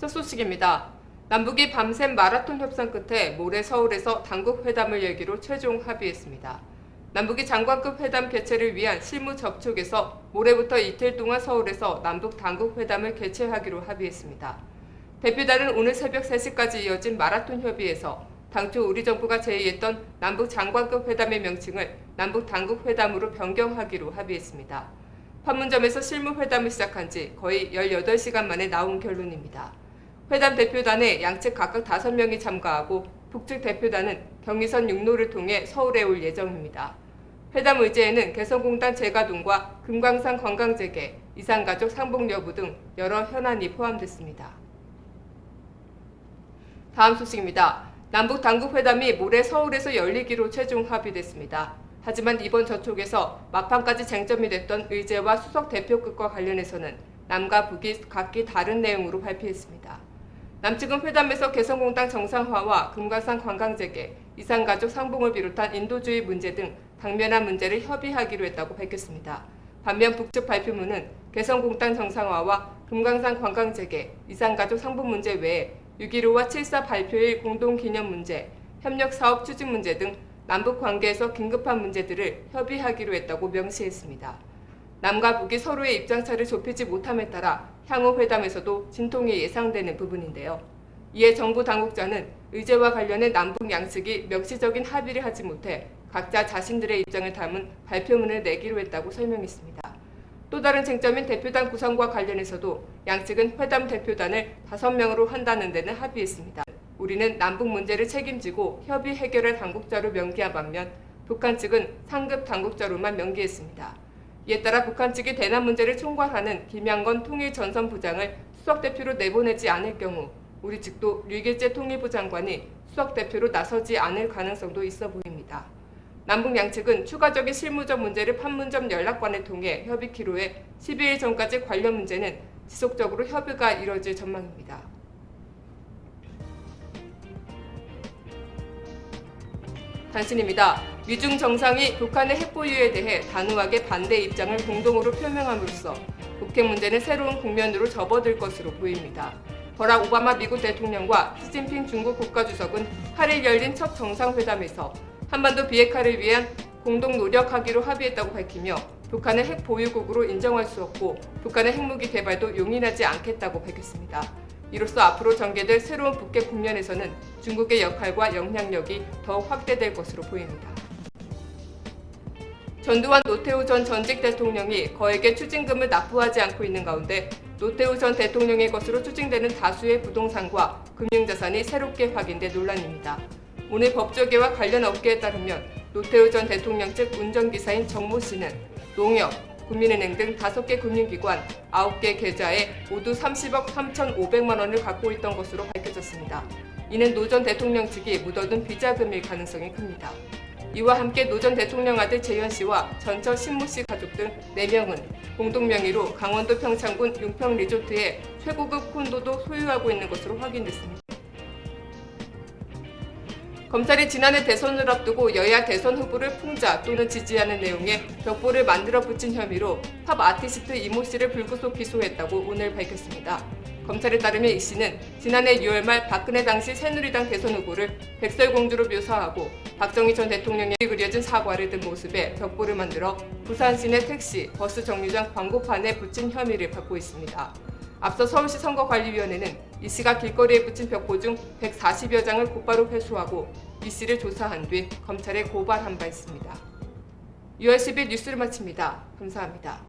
첫 소식입니다. 남북이 밤샘 마라톤 협상 끝에 모레 서울에서 당국 회담을 열기로 최종 합의했습니다. 남북이 장관급 회담 개최를 위한 실무 접촉에서 모레부터 이틀 동안 서울에서 남북 당국 회담을 개최하기로 합의했습니다. 대표단은 오늘 새벽 3시까지 이어진 마라톤 협의에서 당초 우리 정부가 제의했던 남북 장관급 회담의 명칭을 남북 당국 회담으로 변경하기로 합의했습니다. 판문점에서 실무 회담을 시작한 지 거의 18시간 만에 나온 결론입니다. 회담 대표단에 양측 각각 5명이 참가하고 북측 대표단은 경의선 육로를 통해 서울에 올 예정입니다. 회담 의제에는 개성공단 재가동과 금강산 관광 재개, 이산가족 상봉 여부 등 여러 현안이 포함됐습니다. 다음 소식입니다. 남북 당국 회담이 모레 서울에서 열리기로 최종 합의됐습니다. 하지만 이번 저촉에서 막판까지 쟁점이 됐던 의제와 수석 대표급과 관련해서는 남과 북이 각기 다른 내용으로 발표했습니다. 남측은 회담에서 개성공단 정상화와 금강산 관광재개, 이산가족 상봉을 비롯한 인도주의 문제 등 당면한 문제를 협의하기로 했다고 밝혔습니다. 반면 북측 발표문은 개성공단 정상화와 금강산 관광재개, 이산가족 상봉 문제 외에 6.15와 7.4 발표일 공동기념 문제, 협력사업 추진 문제 등 남북 관계에서 긴급한 문제들을 협의하기로 했다고 명시했습니다. 남과 북이 서로의 입장차를 좁히지 못함에 따라 향후 회담에서도 진통이 예상되는 부분인데요. 이에 정부 당국자는 의제와 관련해 남북 양측이 명시적인 합의를 하지 못해 각자 자신들의 입장을 담은 발표문을 내기로 했다고 설명했습니다. 또 다른 쟁점인 대표단 구성과 관련해서도 양측은 회담 대표단을 5명으로 한다는 데는 합의했습니다. 우리는 남북 문제를 책임지고 협의 해결할 당국자로 명기한 반면 북한 측은 상급 당국자로만 명기했습니다. 이에 따라 북한 측이 대남 문제를 총괄하는 김양건 통일전선부장을 수석대표로 내보내지 않을 경우 우리 측도 류길재 통일부 장관이 수석대표로 나서지 않을 가능성도 있어 보입니다. 남북 양측은 추가적인 실무적 문제를 판문점 연락관을 통해 협의키로 해 12일 전까지 관련 문제는 지속적으로 협의가 이뤄질 전망입니다. 단신입니다. 미중 정상이 북한의 핵 보유에 대해 단호하게 반대 입장을 공동으로 표명함으로써 북핵 문제는 새로운 국면으로 접어들 것으로 보입니다. 버락 오바마 미국 대통령과 시진핑 중국 국가주석은 8일 열린 첫 정상회담에서 한반도 비핵화를 위한 공동 노력하기로 합의했다고 밝히며 북한을 핵 보유국으로 인정할 수 없고 북한의 핵무기 개발도 용인하지 않겠다고 밝혔습니다. 이로써 앞으로 전개될 새로운 북핵 국면에서는 중국의 역할과 영향력이 더욱 확대될 것으로 보입니다. 전두환 노태우 전 전직 대통령이 거액의 추징금을 납부하지 않고 있는 가운데 노태우 전 대통령의 것으로 추징되는 다수의 부동산과 금융자산이 새롭게 확인돼 논란입니다. 오늘 법조계와 관련 업계에 따르면 노태우 전 대통령 측 운전기사인 정모 씨는 농협, 국민은행 등 5개 금융기관 9개 계좌에 모두 30억 3,500만 원을 갖고 있던 것으로 밝혀졌습니다. 이는 노 전 대통령 측이 묻어둔 비자금일 가능성이 큽니다. 이와 함께 노 전 대통령 아들 재현 씨와 전처 신모 씨 가족 등 4명은 공동 명의로 강원도 평창군 용평 리조트의 최고급 콘도도 소유하고 있는 것으로 확인됐습니다. 검찰이 지난해 대선을 앞두고 여야 대선 후보를 풍자 또는 지지하는 내용의 벽보를 만들어 붙인 혐의로 팝 아티스트 이모 씨를 불구속 기소했다고 오늘 밝혔습니다. 검찰에 따르면 이 씨는 지난해 6월 말 박근혜 당시 새누리당 대선 후보를 백설공주로 묘사하고 박정희 전 대통령이 그려진 사과를 든 모습의 벽보를 만들어 부산 시내 택시, 버스 정류장 광고판에 붙인 혐의를 받고 있습니다. 앞서 서울시 선거관리위원회는 이 씨가 길거리에 붙인 벽보 중 140여 장을 곧바로 회수하고 이 씨를 조사한 뒤 검찰에 고발한 바 있습니다. 6월 10일 뉴스를 마칩니다. 감사합니다.